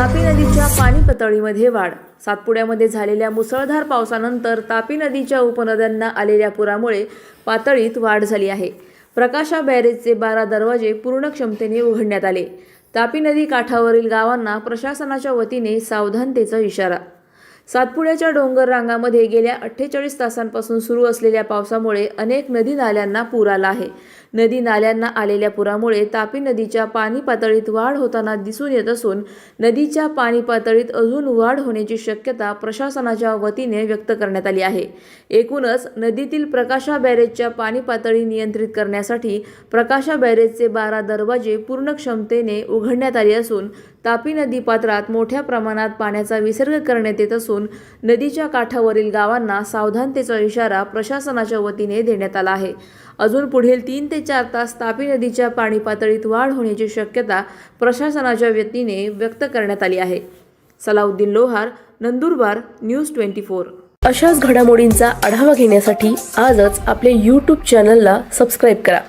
तापी नदीच्या पाणी पातळीमध्ये वाढ. सातपुड्यामध्ये झालेल्या मुसळधार पावसानंतर तापी नदीच्या उपनद्यांना आलेल्या पुरामुळे पातळीत वाढ झाली आहे. प्रकाशा बॅरेजचे बारा दरवाजे पूर्ण क्षमतेने उघडण्यात आले. तापी नदी काठावरील गावांना प्रशासनाच्या वतीने सावधानतेचा इशारा. सातपुड्याच्या डोंगर रांगामध्ये गेल्या अठ्ठेचाळीस तासांपासून सुरू असलेल्या पावसामुळे अनेक नदी नाल्यांना पूर आला आहे. नदी नाल्यांना आलेल्या पुरामुळे तापी नदीच्या पाणी पातळीत वाढ होताना दिसून येत असून नदीच्या पाणी पातळीत अजून वाढ होण्याची शक्यता प्रशासनाच्या वतीने व्यक्त करण्यात आली आहे. एकूणच नदीतील प्रकाशा बॅरेजच्या पाणी पातळी नियंत्रित करण्यासाठी प्रकाशा बॅरेजचे बारा दरवाजे पूर्ण क्षमतेने उघडण्यात आले असून तापी नदी पात्रात मोठ्या प्रमाणात पाण्याचा विसर्ग करण्यात येत असून नदीच्या काठावरील गावांना सावधानतेचा इशारा प्रशासनाच्या वतीने देण्यात आला आहे. अजून पुढील तीन ते चार तास तापी नदीच्या पाणी पातळीत वाढ होण्याची शक्यता प्रशासनाच्या वतीने व्यक्त करण्यात आली आहे. Salauddin Lohar Nandurbar News twenty four. अशाच घडामोडींचा आढावा घेण्यासाठी आजच आपले यूट्यूब चॅनलला सबस्क्राईब करा.